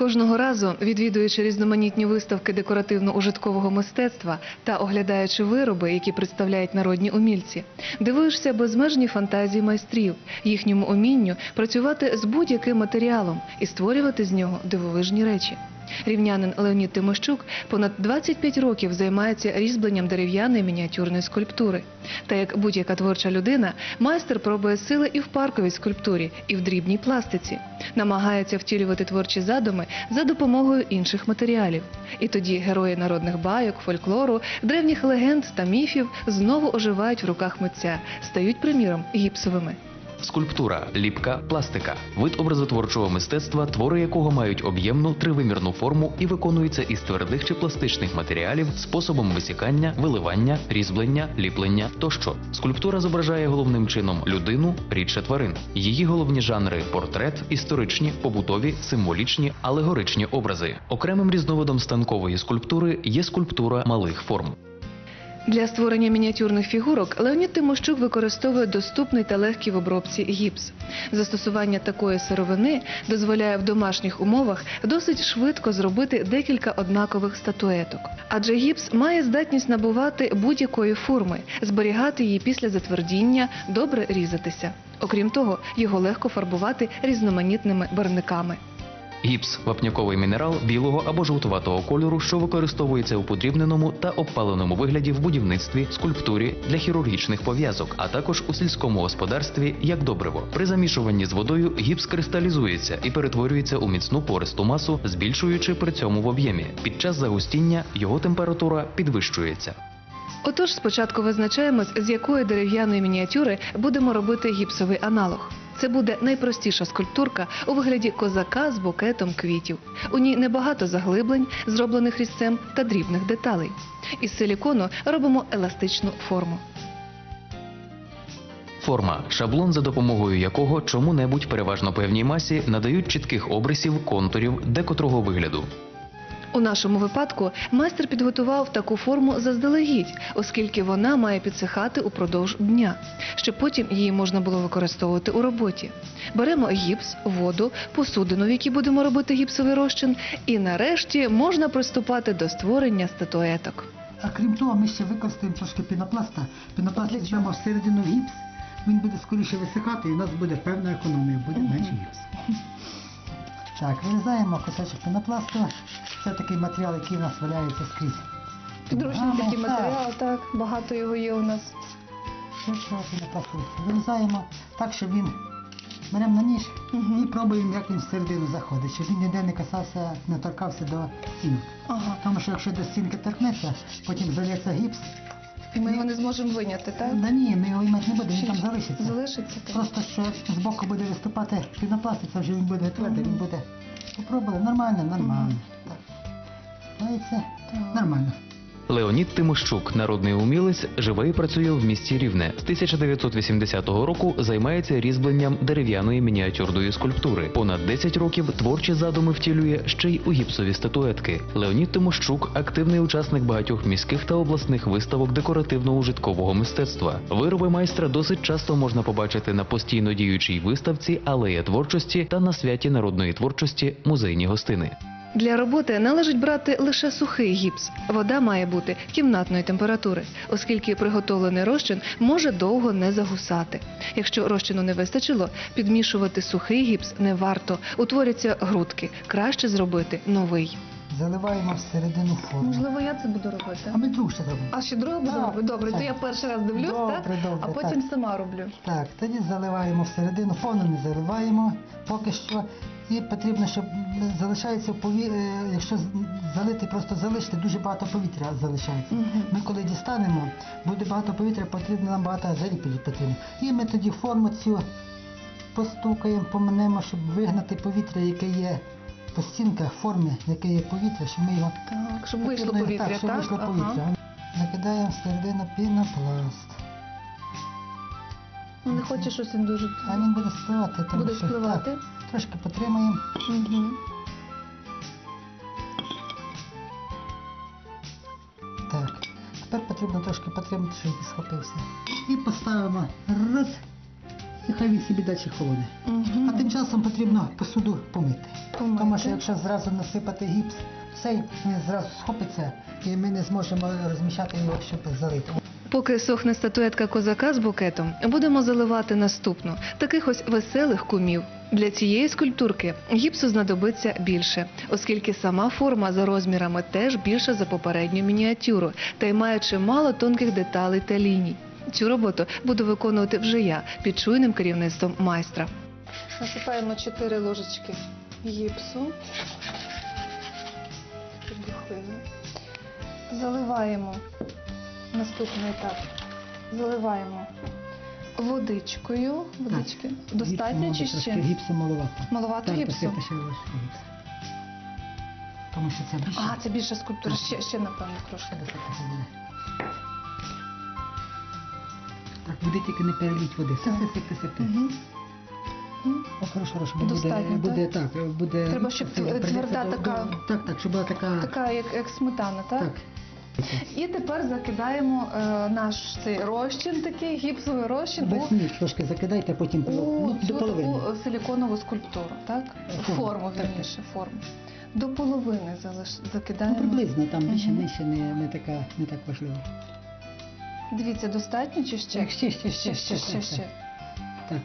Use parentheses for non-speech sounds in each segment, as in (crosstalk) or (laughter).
Кожного разу, відвідуючи різноманітні виставки декоративно-ужиткового мистецтва та оглядаючи вироби, які представляють народні умільці, дивуєшся безмежні фантазії майстрів, їхньому умінню працювати з будь-яким матеріалом і створювати з нього дивовижні речі. Рівнянин Леонід Тимощук понад 25 років займається різьбленням дерев'яної мініатюрної скульптури. Та як будь-яка творча людина, майстер пробує сили і в парковій скульптурі, і в дрібній пластиці. Намагається втілювати творчі задуми за допомогою інших матеріалів. І тоді герої народних байок, фольклору, древніх легенд та міфів знову оживають в руках митця, стають, приміром, гіпсовими. Скульптура, ліпка, пластика вид образотворчого мистецтва, твори якого мають об'ємну тривимірну форму і виконуються із твердих чи пластичних матеріалів способом висікання, виливання, різьблення, ліплення тощо. Скульптура зображає головним чином людину, рідше тварин. Її головні жанри портрет, історичні, побутові, символічні, алегоричні образи. Окремим різновидом станкової скульптури є скульптура малих форм. Для створення мініатюрних фігурок Леонід Тимощук використовує доступний та легкий в обробці гіпс. Застосування такої сировини дозволяє в домашніх умовах досить швидко зробити декілька однакових статуеток. Адже гіпс має здатність набувати будь-якої форми, зберігати її після затвердіння, добре різатися. Окрім того, його легко фарбувати різноманітними барвниками. Гіпс вапняковий мінерал білого або жовтуватого кольору, що використовується у подрібненому та обпаленому вигляді в будівництві, скульптурі для хірургічних пов'язок, а також у сільському господарстві як добриво. При замішуванні з водою гіпс кристалізується і перетворюється у міцну пористу масу, збільшуючи при цьому в об'ємі. Під час загустіння його температура підвищується. Отож, спочатку визначаємось, з якої дерев'яної мініатюри будемо робити гіпсовий аналог. Це буде найпростіша скульптурка у вигляді козака з букетом квітів. У ній небагато заглиблень, зроблених різцем та дрібних деталей. Із силікону робимо еластичну форму. Форма шаблон, за допомогою якого чому-небудь переважно певній масі надають чітких обрисів, контурів, декотрого вигляду. У нашому випадку майстер підготував таку форму заздалегідь, оскільки вона має підсихати упродовж дня, щоб потім її можна було використовувати у роботі. Беремо гіпс, воду, посудину, в якій будемо робити гіпсовий розчин, і нарешті можна приступати до створення статуеток. А крім того, ми ще використаємо трошки пінопласта. Пінопласт візьмемо всередину в гіпс, він буде скоріше висихати і у нас буде певна економія, буде менше гіпс. Так, вирізаємо кусочок пінопласту. Це такий матеріал, який у нас валяється скрізь. Підручний такий матеріал, так, багато його є у нас. Цього пінопласту вирізаємо так, щоб він беремо на ніж і пробуємо, як він всередину заходить, щоб він ніде не касався, не торкався до стінок. Ага. Тому що якщо до стінки торкнеться, потім залється гіпс. І ми його не зможемо виняти, так? Да ні, ми його ймати не будемо, він там залишиться. Залишиться так. Просто що з боку буде виступати пінопласт, це вже він буде твердий, він буде. Попробували, нормально, нормально. Так. Знаєте, Так. нормально. Леонід Тимощук, народний умілець, живе і працює в місті Рівне. З 1980 року займається різьбленням дерев'яної мініатюрної скульптури. Понад 10 років творчі задуми втілює ще й у гіпсові статуетки. Леонід Тимощук активний учасник багатьох міських та обласних виставок декоративно-ужиткового мистецтва. Вироби майстра досить часто можна побачити на постійно діючій виставці Алея творчості та на святі народної творчості музейні гостини. Для роботи належить брати лише сухий гіпс. Вода має бути кімнатної температури, оскільки приготовлений розчин може довго не загусати. Якщо розчину не вистачило, підмішувати сухий гіпс не варто. Утворяться грудки. Краще зробити новий. Заливаємо всередину форму. Можливо, я це буду робити. А ми другу ще зробимо. А ще друга Так, робити? Добре, то так. я перший раз дивлюсь, Добре, так? добре, а потім так. сама роблю. Так, тоді заливаємо всередину, повно не заливаємо поки що. І потрібно, щоб залишається пові... е, якщо з- залити, просто залишити, дуже багато повітря залишається. Мгм. Ми коли дістанемо, буде багато повітря, потрібно нам багато азарі потрібно. І ми тоді форму цю постукаємо, поминемо, щоб вигнати повітря, яке є по стінках, формі, яке є повітря, щоб ми його Так, щоб вийшло потрібно- повітря, так? так? щоб вийшло Ага. повітря. Накидаємо всередину пінопласт. Ну, Не хоче щось він дуже А він буде спливати. тому буде що- спливати. Так, трошки потримаємо. Так. Тепер потрібно трошки потримати, щоб він схопився. І поставимо раз. І хай він собі далі холоне. А Угу. тим часом потрібно посуду помити. Помити. Тому що якщо зразу насипати гіпс, цей він зразу схопиться і ми не зможемо розміщати його, щоб залити. Поки сохне статуетка козака з букетом, будемо заливати наступну таких ось веселих кумів. Для цієї скульптурки гіпсу знадобиться більше, оскільки сама форма за розмірами теж більша за попередню мініатюру та й має чимало тонких деталей та ліній. Цю роботу буду виконувати вже я під чуйним керівництвом майстра. Насипаємо 4 ложечки гіпсу. Заливаємо наступний етап. Заливаємо водичкою. Водички. Достатньо Гіпсу чи ще? Гіпсу маловато. Маловато Так, гіпсу? Тому що це більше. А, це більша скульптура. Ще, ще напевно, трошки. Буде. Тільки не переліть води. Все, Так. все, сипте. Угу. О, хорошо, хорошо, буде, Достатньо, буде так, буде... Треба, щоб тверда до- така- до- Так, так, щоб була така... Така, як, як сметана, так? Так. І тепер закидаємо е, наш цей розчин, такий гіпсовий розчин у, Весь ніж трошки закидайте, потім у ну, цю до половини. таку силіконову скульптуру, так? Форму, Форму, так, вірніше, форму. До половини залиш... Ну, закидаємо. приблизно, там більше, Мгм. менше не, не, така, не так важливо. Дивіться, достатньо чи ще? Так, ще, ще, ще, ще, ще, ще. так.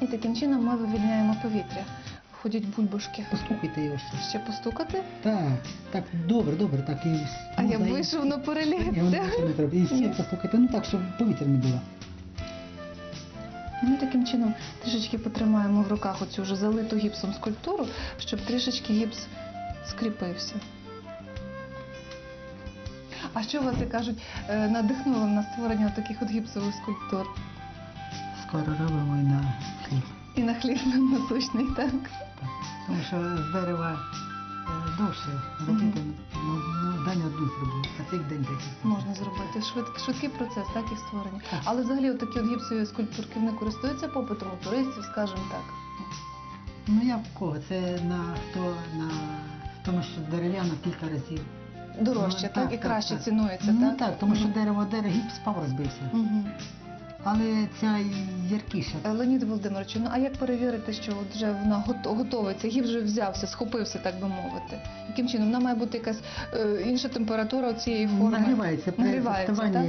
І таким чином ми вивільняємо повітря. Ходять бульбашки. постукайте його ще. Ще постукати? Так, так, добре, добре, так і... А я можна вийшов на переліт. Ні, воно більше не треба. І Ні. ще постукайте, ну так, щоб повітря не було. Ми таким чином трішечки потримаємо в руках оцю вже залиту гіпсом скульптуру, щоб трішечки гіпс скріпився. А що вас, як кажуть, е, надихнуло на створення таких от гіпсових скульптур? Скоро робимо і на хліб. І на хліб насущний, так? Тому що з дерева е, довше робити, ну, ну, день одну зробити, а цих день декілька. Можна зробити швид, швидкий процес, так, їх створення. Так. Але взагалі от такі от гіпсові скульптурки вони користуються попитом у туристів, скажімо так. Ну я в кого? Це на хто на тому, що дерев'яна кілька разів. Дорожче, Ну, так, так, і краще так. цінується, ну так? так, тому що дерево дерево гіпс спав розбився. Але ця яркіша. Е, Леонід Володимирович, ну а як перевірити, що от вже вона гото- готова, цей гіп вже взявся, схопився, так би мовити? Яким чином? Вона має бути якась е, інша температура цієї форми? Нагрівається, при Нагрівається,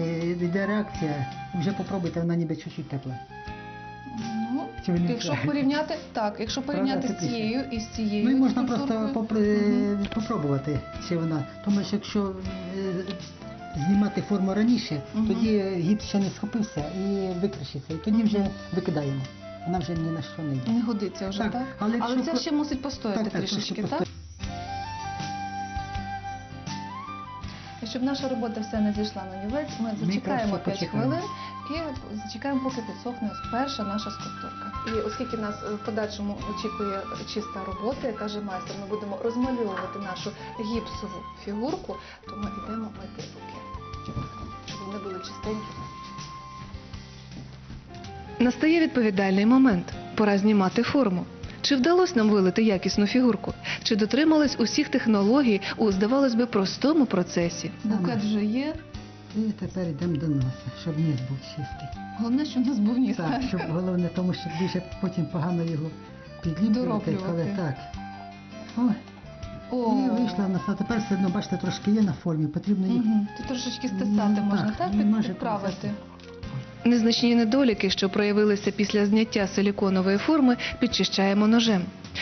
йде реакція, вже попробуйте, вона ніби чуть-чуть тепла. Якщо порівняти, так, якщо порівняти з цією і з цією. Ну і можна просто попри- попробувати, чи вона. Тому що якщо е, знімати форму раніше, тоді гіпс ще не схопився і викришиться. І тоді вже викидаємо. Вона вже ні на що не йде. Не годиться вже, так? Так, але Але, якщо це ще мусить постояти Так, так, трішечки, трошки так? Щоб наша робота вся не зійшла на нівець, ми зачекаємо краще 5 хвилин і зачекаємо, поки підсохне перша наша скульптурка. І оскільки нас е, в подальшому очікує чиста робота, як каже майстер, ми будемо розмальовувати нашу гіпсову фігурку, то ми йдемо мити руки, щоб вони були чистенькі. Настає відповідальний момент. Пора знімати форму. Чи вдалося нам вилити якісну фігурку? Чи дотримались усіх технологій у, здавалось би, простому процесі? Букет вже є. І тепер йдемо до носа, щоб ніс був чистий. Головне, що в нас був ніс. Так, щоб головне, тому що дуже потім погано його підліплювати, коли так. Ой, О, і вийшла в нас, а тепер все одно, бачите, трошки є на формі, потрібно їх Угу. Тут трошечки стисати Ну, можна, так, так? ну, може, підправити. Незначні недоліки, що проявилися після зняття силіконової форми, підчищаємо ножем.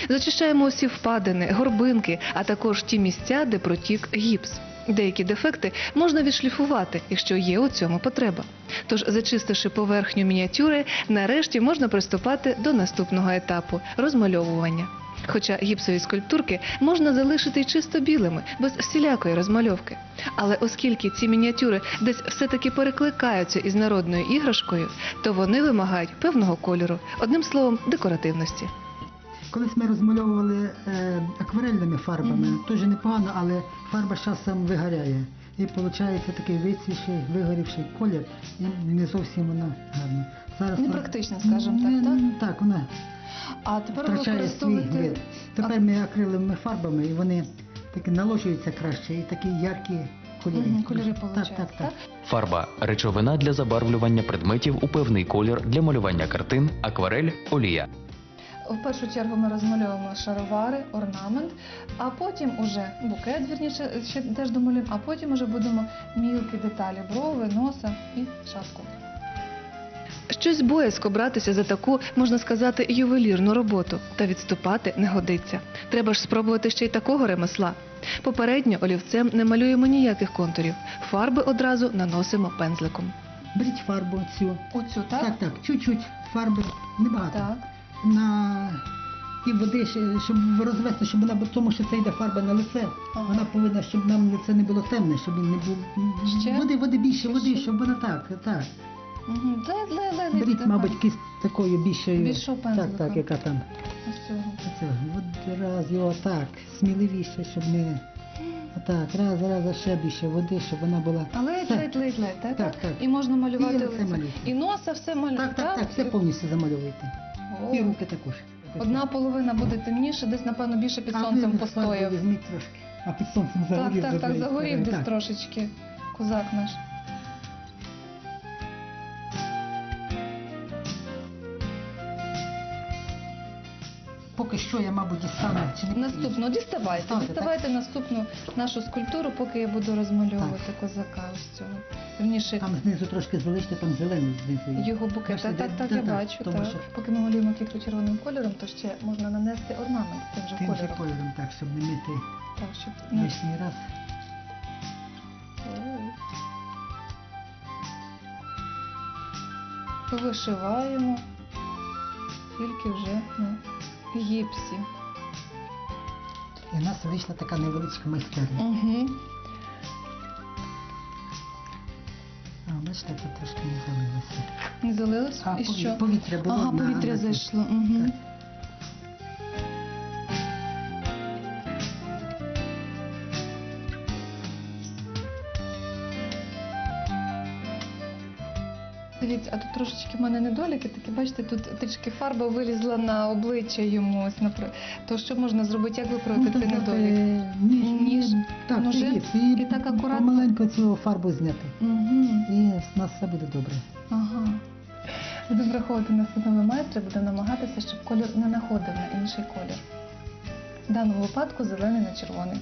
Зачищаємо усі впадини, горбинки, а також ті місця, де протік гіпс. Деякі дефекти можна відшліфувати, якщо є у цьому потреба. Тож, зачистивши поверхню мініатюри, нарешті можна приступати до наступного етапу розмальовування. Хоча гіпсові скульптурки можна залишити й чисто білими, без всілякої розмальовки. Але оскільки ці мініатюри десь все-таки перекликаються із народною іграшкою, то вони вимагають певного кольору, одним словом, декоративності. Колись ми розмальовували е, акварельними фарбами, Мгм. теж непогано, але фарба з часом вигоряє. І виходить такий вицвіший, вигорівший колір, і не зовсім вона гарна. Зараз Непрактично, вона- скажімо так, Ну, так? Так, вона А тепер втрачає свій вид. Тепер ми акриловими фарбами, і вони такі наложуються краще, і такі яркі кольори. Мгм, кольори так, так, так. Фарба речовина для забарвлювання предметів у певний колір для малювання картин, акварель, олія. В першу чергу ми розмальовуємо шаровари, орнамент, а потім уже букет, вірніше, ще теж домалюємо, а потім уже будемо мілкі деталі брови, носа і шапку. Щось боязко братися за таку, можна сказати, ювелірну роботу, та відступати не годиться. Треба ж спробувати ще й такого ремесла. Попередньо олівцем не малюємо ніяких контурів, фарби одразу наносимо пензликом. Беріть фарбу цю. Оцю, Так, так, чуть-чуть фарби, небагато. Так. На і води, щоб розвести, щоб вона, тому що це йде фарба на лице. Ага. Вона повинна, щоб нам лице не було темне, щоб він не був. Ще? Води, води більше, води, щоб вона так, так. Угу. Ле, ле, ле, Беріть, мабуть, кисть такою більшою. Більшого пензлика. так, яка там. Ось цього. Оце, от раз його так, сміливіше, щоб не. Отак, раз, раз, а ще більше води, щоб вона була. А ледь, Все. ледь, ледь, ледь, так? Так, так. І можна малювати І лице малюйте. І носа все малювати. Так, так, так, все повністю замальовуєте. І руки також. Одна половина буде темніше, десь, напевно, більше під сонцем постояв. Візьміть трошки. А під сонцем загорів. так, так, так, загорів десь трошечки. Козак наш. Поки що я, мабуть, дістану. Чи не Наступну, діставайте, Ставте, діставайте наступну нашу скульптуру, поки я буду розмальовувати козака ось цього. Вірніше, Там знизу трошки залиште, там зелений знизу. є. його букет. Бачите, Так, так, де- так, де я так, бачу. тому Так. що- Поки ми малюємо квітку червоним кольором, то ще можна нанести орнамент тим же Тим же кольором. кольором, так, щоб не мити Так, щоб лишній раз. Вишиваємо тільки вже на гіпсі. І в нас вийшла така невеличка майстерня. Угу. А, бачите, тут трошки не залилося. Не залилось? А, І пові- що? повітря було. Ага, на- повітря на зайшло. Угу. Так. Дивіться, а тут трошечки в мене недоліки, такі бачите, тут трішки фарба вилізла на обличчя йому. То що можна зробити? Як виправити Ну, цей недолік? е, Ніж, Ніж, так, ножи, і, і, так акуратно. Маленько цю фарбу зняти. Угу. І в нас все буде добре. Ага. Будемо враховувати наступного майстра, будемо намагатися, щоб колір не находив на інший колір. В даному випадку зелений на червоний.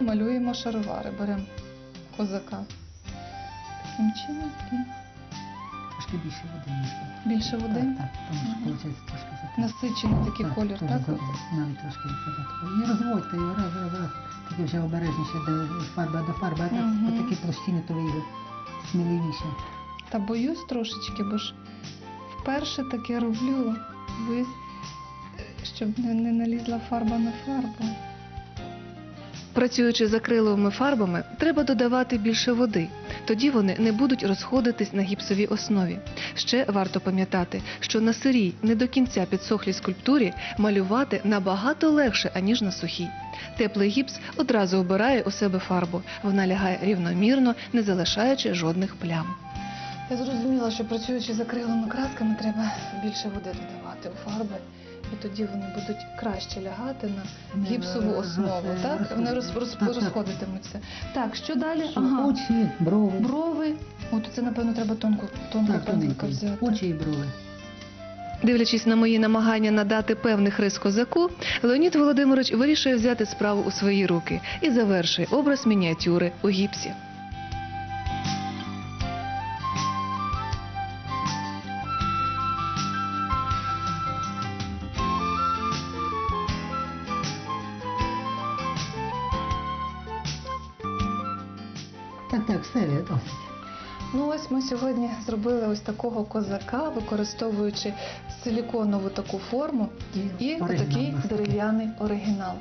Малюємо шаровари, беремо козака. Таким чином Трошки більше води ніж. більше води. Так, так, тому що Ага. виходить трошки закрито. Насичений такий колір, так? забагато, Навіть трошки забагато. І розводьте його раз, раз, раз. Тільки вже обережніше до фарби до фарби, а так Мгм. по такі площини, то ви його сміливіше. Та боюсь трошечки, бо ж вперше таке роблю. Боюсь, щоб не, не налізла фарба на фарбу. Працюючи з акриловими фарбами, треба додавати більше води. Тоді вони не будуть розходитись на гіпсовій основі. Ще варто пам'ятати, що на сирій, не до кінця підсохлій скульптурі малювати набагато легше, аніж на сухій. Теплий гіпс одразу обирає у себе фарбу. Вона лягає рівномірно, не залишаючи жодних плям. Я зрозуміла, що працюючи з акриловими красками, треба більше води додавати у фарби, і тоді вони будуть краще лягати на гіпсову основу. (laughs) Так вони роз, роз, так, так. розходитимуться. Так, що далі? Ага. Очі, брови. Брови. От це, напевно, треба тонку, тонку пензлика взяти. Очі і брови. Дивлячись на мої намагання надати певних рис козаку, Леонід Володимирович вирішує взяти справу у свої руки і завершує образ мініатюри у гіпсі. Досить. Ну ось ми сьогодні зробили ось такого козака, використовуючи силіконову таку форму і і такий. дерев'яний оригінал.